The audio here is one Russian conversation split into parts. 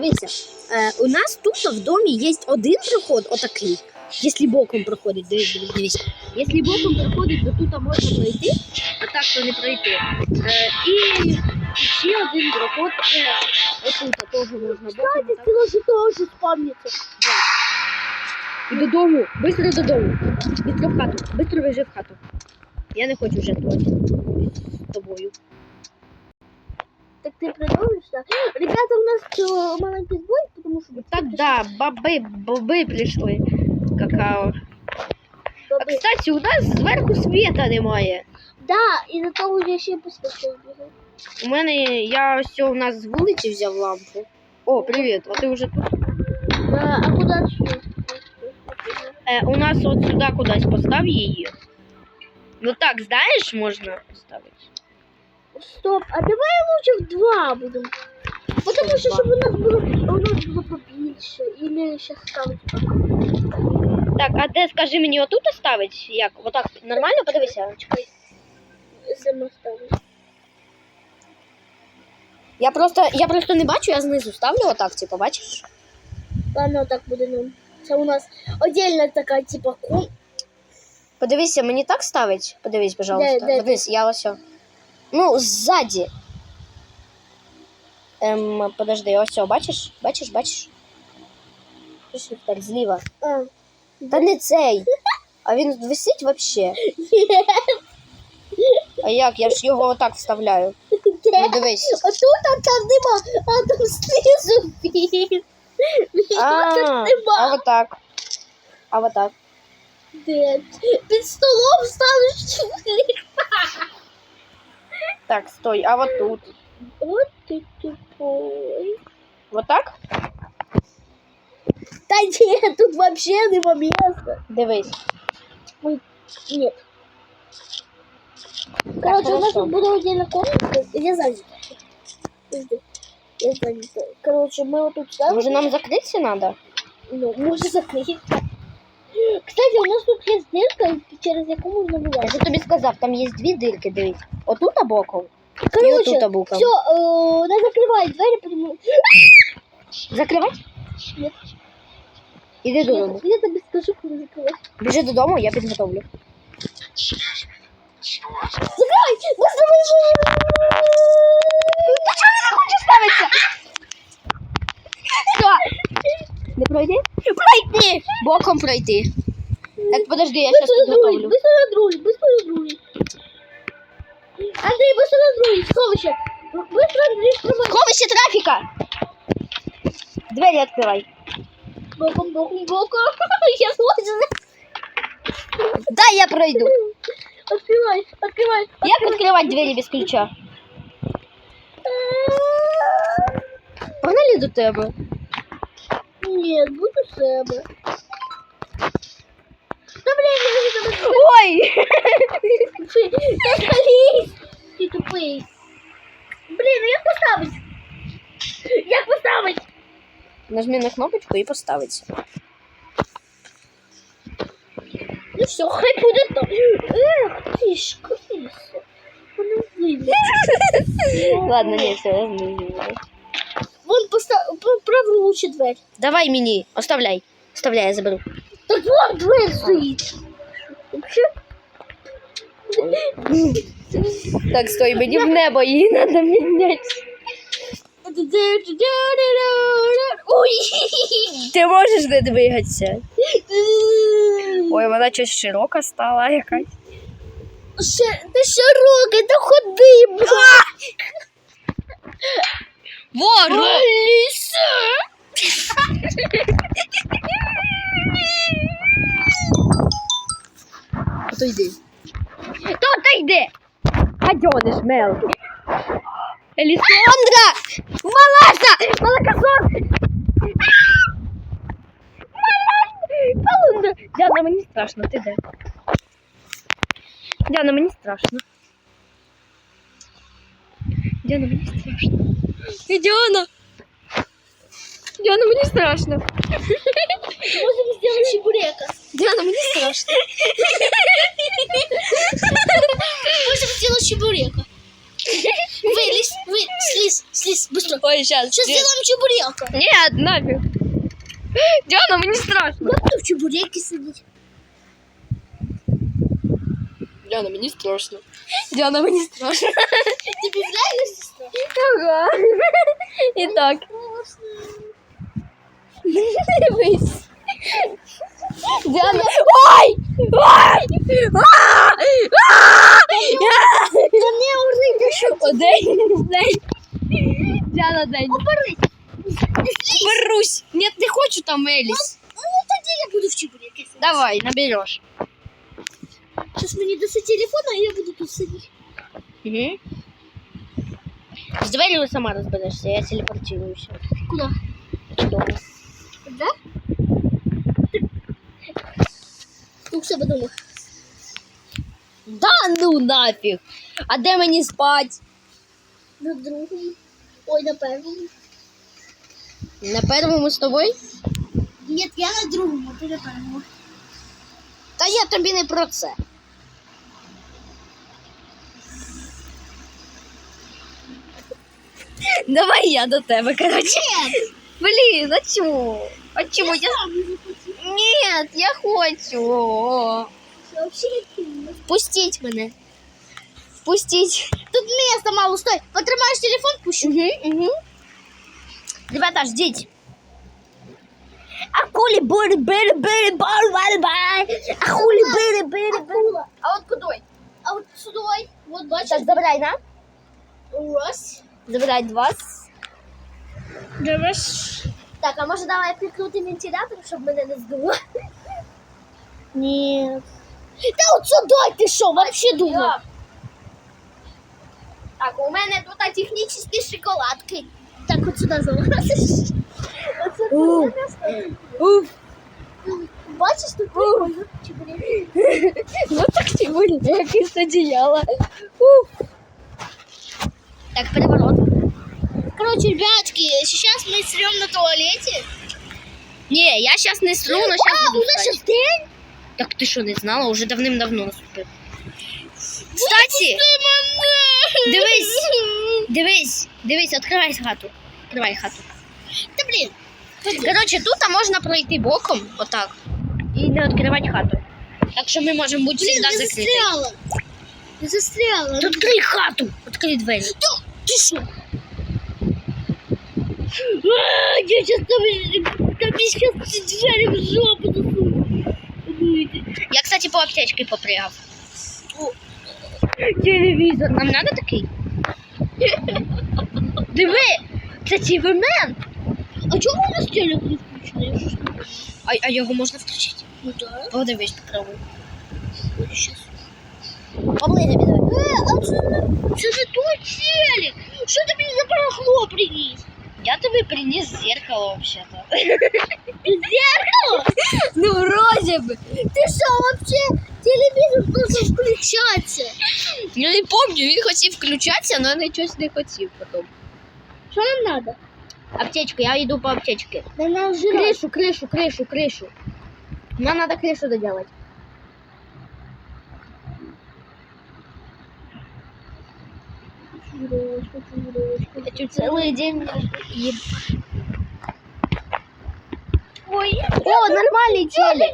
дивіться. Е, у нас тут в домі є один проход, отакий. Якщо боком проходить, дивись. Якщо боком проходить, то тут можна пройти, а так то не пройти. Е, і ще один проход, це отут теж можна боком. Кстати, тоже спавнится. І додому, швидко додому. Быстро в хату, швидко біжи в хату. Я не хочу вже з тобою. Так ты продолжишь, да? Ребята, у нас э, маленький сбой, потому что... Так, да, баби, баби прийшли. Какао. А, Бабы. кстати, у нас зверху світа немає. Да, из-за того я еще посмотрел. У мене я ось у нас з вулиці взяв лампу. О, привіт, а ти вже тут? А, а куда отсюда? Е, у нас от сюди кудись постав її. Ну так, знаєш, можна поставити. Стоп, а давай лучше в два будем. Потому что, чтобы у нас было, у нас было побольше. Или сейчас ставить Так, а де скажи мені отут ставить? Як? Отак нормально подивися. Чекай. сам ставить. Я просто, я просто не бачу, я знизу ставлю отак, типу, бачиш? Ладно, так буде нам. Це у нас отдельно така, типа, кун. Подивися, мені так ставить? Подивись, пожалуйста. Де, де? Подивись, я ось. о. Ну, ззаді. Ем, подожди, ось, о, бачиш? Бачиш, бачиш? Щось так, зліва. А. Та не цей. А він висить вообще. А як? Я ж його отак вставляю. Ну дивись. А тут а там нема, а там знизу він. А, тут а нема. отак. А отак. Де? Під столом ставиш чоловік. Так, стой, а вот тут. От ти тупой. Вот так? Та ні, тут вообще нема місця. Дивись. Нет. Короче, у нас тут буде отдельно комната. Я занята. Я занята. Короче, мы вот тут ставим. Може нам закритися надо? Ну, можно закрыть. Кстати, у нас тут есть дырка, через яку можна Я вилазити. же тобі сказав, там є дві дирки, дивись. Отут боком. І Короче, отут боком. все, э, надо закрывать двери, потому Закривати? Нет. Іди додому. Я, я тобі скажу, коли закривати. Біжи додому, я підготовлю. Закривай! Быстро, быстро! Та чого він не хоче ставитися? Що? Не пройди? Пройти! Боком пройти. Так, подожди, я зараз Быстро на руль, підготовлю. быстро на руль, быстро на руль. Андрей, быстро на руль, сховище. Быстро, Андрей, сховище. Сховище трафіка! Двері відкривай. Боком, боком, боком. Я схожу. Дай я пройду. Открывай, открывай. Як відкривати двері без ключа? Погнали до тебе. Нет, буду себе. Ой! Ты Ты тупый. Блин, ну як поставить? Як поставить? Нажми на кнопочку і поставиться. Ну все, хай буде то. Эх, ти ж, крыса. Вона вийде. Ладно, ні, все, я знизу. Вон постав, правий лучше дверь. Давай мені, оставляй. Оставляй, я заберу. Вон дверь стоїть. Так, стой, мені в небо її треба міняти. Ой! Ти можеш не двигатися. Ой, вона щось широка стала якась. Ти широкий, та ходи, Ворог! Аліса! Отойди. То отойди! Гадьониш мелкий. Елісандра! Малаша! Молокосос! Малундра! Діана, мені страшно, ти де? Діана, мені страшно. Діана, мені страшно. Діана! Діана, мені страшно. Можемо зробити чебурека. Діана, мені страшно. Можемо зробити чебурека. Вылез, вы, слез, слез, быстро. Ой, сейчас. Сейчас сделаем чебурека. Нет, нафиг. Диана, мне страшно. Я буду в чебуреке сидеть. Диана, мне страшно. Диана, мне страшно. Тебе реально сестра? Ага. Итак. Дивись. Диана. Ой! Ой! А! А! Та не ори, ти що? День, день. Діана, день. Оберись. Берусь. Нет, не хочу там Еліс. Ну тоді я буду в чебуреке сидіти. Давай, наберешь. Сейчас мені даси телефон, а я буду тут сидіти. Угу. С дверью сама разберешься, я телепортируюсь. Куда? Дома. Ну, все подумав. Да ну нафиг! А де мені спать? На другому. Ой, на першому. На первому з тобою? Ні, я на другому, ти на першому. Та я тобі не про це. Давай я до тебе, короче. Блин, а чому? А чому я? Нет, я хочу. Вообще не Впустіть мене. Впустіть. Тут место мало, стой. Потримаєш телефон, пущу. Угу, угу. Ребята, ждите. Акули бури бири бири бар бар бар. Акули бири бири бири. А от куди? А от сюди, от бачиш, Так, забирай, на. раз. Забирай два. Дивиш. Так, а може давай прикрутим вентилятор, щоб мене не здуло? Ні. Та от сюди ти що, вообще думав? Так, у мене тут технічні шоколадки. Так, от сюди залазиш. Уф. Уф. Бачиш, тут прикольно. Вот так сегодня, як із одіяла. Уф. Так, переворот. Короче, ребятки, сейчас мы срем на туалете. Не, я сейчас не сру, но сейчас А, у буду нас ссать. сейчас день. Так ты что, не знала? Уже давним-давно наступив. Кстати, дивись, дивись, дивись, відкривай хату. Відкривай хату. Та блін. Короче, тут можна пройти боком, отак, і не відкривати хату. Так що ми можемо бути Блін, завжди я закриті. застряла. Я застряла. Тут відкрий хату, відкрий двері. Ти що? А, Я сейчас тобі, тобі сейчас ці двері в жопу засуну. Я, кстати, по аптечці попрягав. Телевізор. Нам надо такий? Диви, це тівемен. А чому у нас телек не включений? Я щось не бачу. А, а його можна включити? Ну так. Подивись, попробуй. Щас. Поближе піде. Е, а це не, це не той телек. Що ти мені за барахло приніс? Я тобі приніс зеркало, вообще-то. Зеркало? Ну, вроде бы. Ти що, вообще телевізор должен включатися? Я не помню, він хотів включатися, але я щось не хотів потім. Що нам надо? Аптечку, я йду по аптечке. Да нам же Крышу, крышу, крышу, крышу. Нам надо крышу доделать. Хочу целый день. еб- Ой, О, нормальный телек.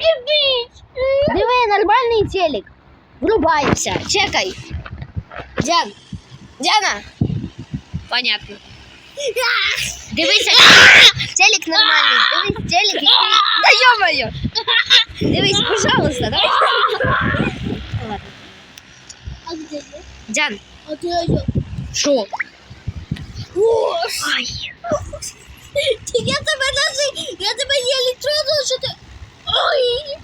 Диви, нормальний телек. Врубаємося. Чекай. Дян. Діана. Понятно. Дивися. Телек нормальний. Дивись, телек. Да ё-моё. Дивись, пожалуйста, давай. Ладно. а где я? Дян, А ты я. що? Ай. Я тебе даже, я тебе еле тронула, що ти... Ой.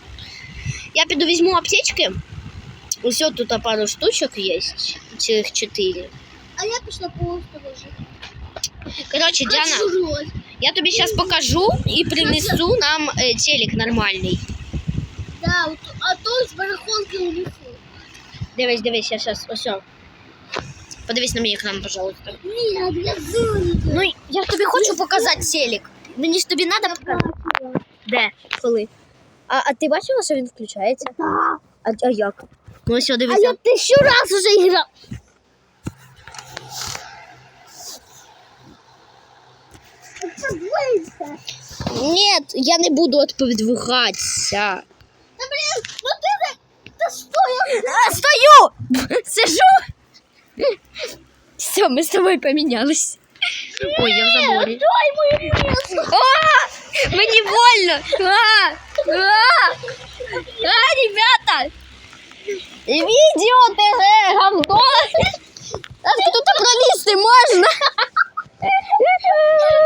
Я піду візьму аптечки. Ось тут пару штучок є. Цих чотири. А я пішла по осторожі. Коротше, Діана, Хочу я тобі зараз покажу і принесу нам е, телек нормальний. Да, от- а то з барахолки унесу. Дивись, дивись, я зараз ось. Подавись на меня к нам, пожалуйста. Ну, я тобі хочу показать Селик, Мені ну, не тобі надо показати. Да, Коли? А, а ты бачила, что он включается? Да. А, а як? Ну ось, дивіться. А я тисячу раз уже грав. Нет, я не буду відповідатися. Та блін, ну ти не... Та что я? А, стою! Сижу! Все, ми з тобою помінялись. Ой, я в заборі. Дай мою место. А, мені больно! А, а, а, ребята! Відео ТГ, говно! А тут пролізти можна?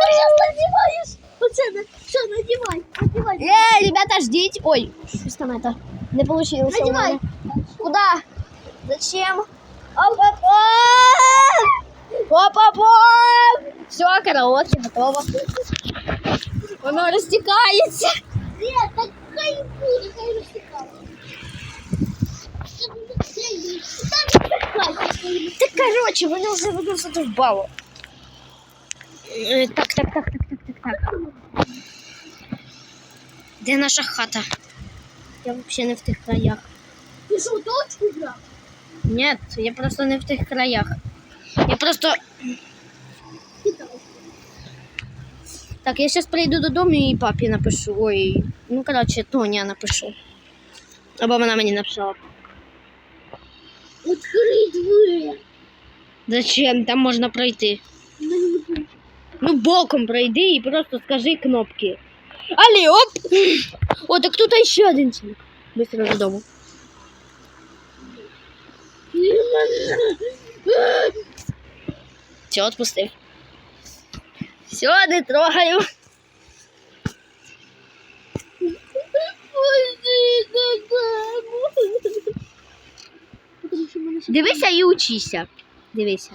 Сейчас надеваешь. Пацаны, все, надевай. Надевай. Э, ребята, ждите. Ой, что там это? Не получилось. у Надевай. мене. Куда? Зачем? Оп-оп-оп! Оп-оп-оп! Все, караоке готово. Воно розтікається. Нет, так хай будет, хай растекается. Так, короче, воно вже воно задовбало. Е, Так, так, так, так, так, так, так. Де наша хата? Я взагалі не в тих краях. Ты что, дочку брал? Нет, я просто не в тих краях. Я просто. Так, я сейчас прийду додому і папі напишу. Ой, ну коротше, Тоня напишу. Або вона мені написала. Открыть дверь. Зачем? Там можна пройти. Ну, боком пройди і просто скажи кнопки. Алі, оп! О, так тут ще один чоловік. Быстро додому. Все, отпустив. Все, не трогаю. Дивися і учися. Дивися.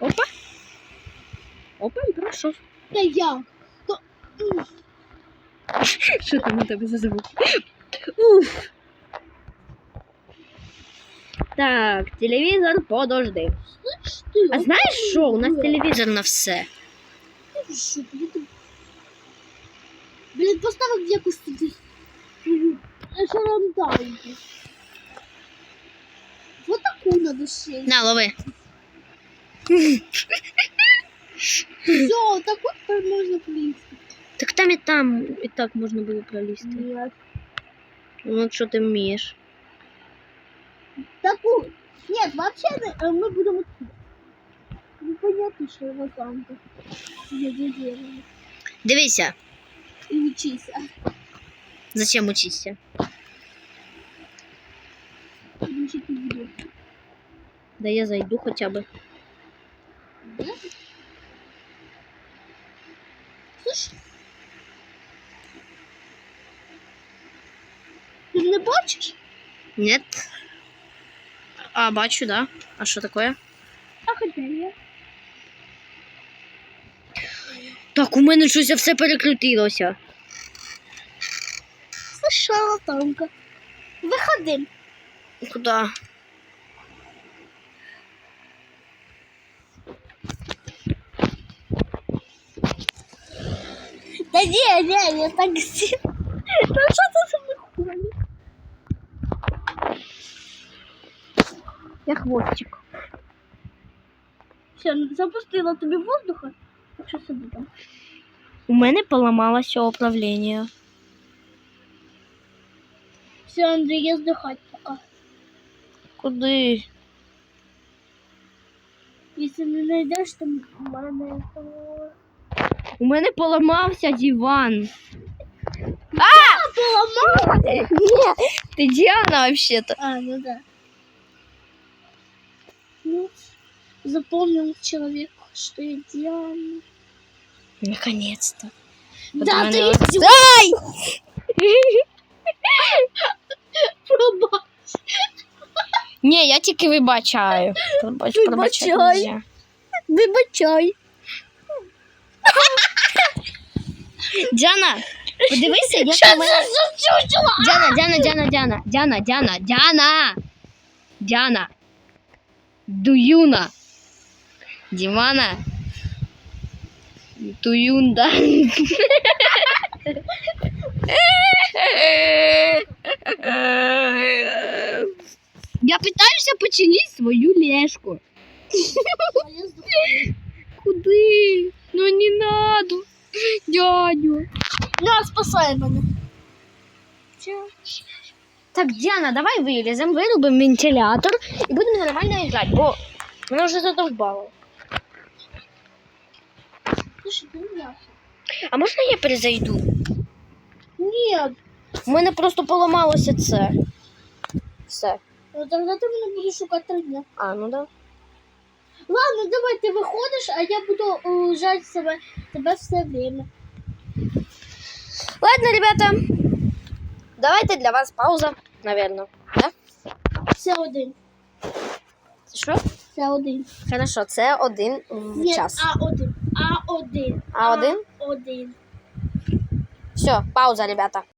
Опа. Опа, і пройшов. Да я. Що там у тебе за звук? Уф. Так, телевізор подожди. Что? А знаєш що? У нас телевізор на все. Что, блин? Блин, поставок якось туди. Шарантайки. Вот такую надо сесть. На, лови. Все, так вот теперь можно плести. Так там і там і так можна було пролізти. Нет. Ну, от що ти вмієш. Такую. Нет, вообще э, мы будем отсюда. Непонятно, что его там-то. Где делали. Дивися, И учись. зачем учишся? Учить не буду. Да я зайду хоча б. А, бачу, да. А що таке? А хотя я. Так, у мене щось все перекрутилося. Слышала танка. Выходим. Куди? Да не, не, я так сильно. Ну что ты Я хвостик. Все, запустила тобі воздуха. Так що собі там. У мене поламалося управління. Все, Андрій, я здихать пока. Куди? Якщо не знайдеш, то в мене то... У мене поламався диван. Поламала? Ні, ти Діана вообще-то. А, ну да. запомнил человек, что я Диана. Наконец-то. Да, мене ты ось- идиот, Ай! проба. Ні, я тільки вибачаю. Пробач, пробачати Вибачай. нельзя. Вибачай. Діана, подивися, як Що у мене... це за чучело? Діана, Діана, Діана, Діана, Діана, Діана, Діана. Діана. Дуюна. Дімана. Туюнда. Я питаюся починити свою лешку. А я здохну. Куди? Ну не надо, дядю. На, спасай мене. Так, Діана, давай виліземо, вирубимо вентилятор і будемо нормально грати, бо мене вже задовбало. Не ясно. А можна я перезайду? Ні, У мене просто поламалося це. Все. ну тогда ти мене будеш шукати три дня. А, ну да. Ладно, давай ти виходиш, а я буду уезжать себе, тебе все время. Ладно, ребята. Давайте для вас пауза, наверное. Да? Все один. Це Що? Все один. Хорошо, це один Ні, час. А один. А один. А один? Один. Все, пауза, ребята.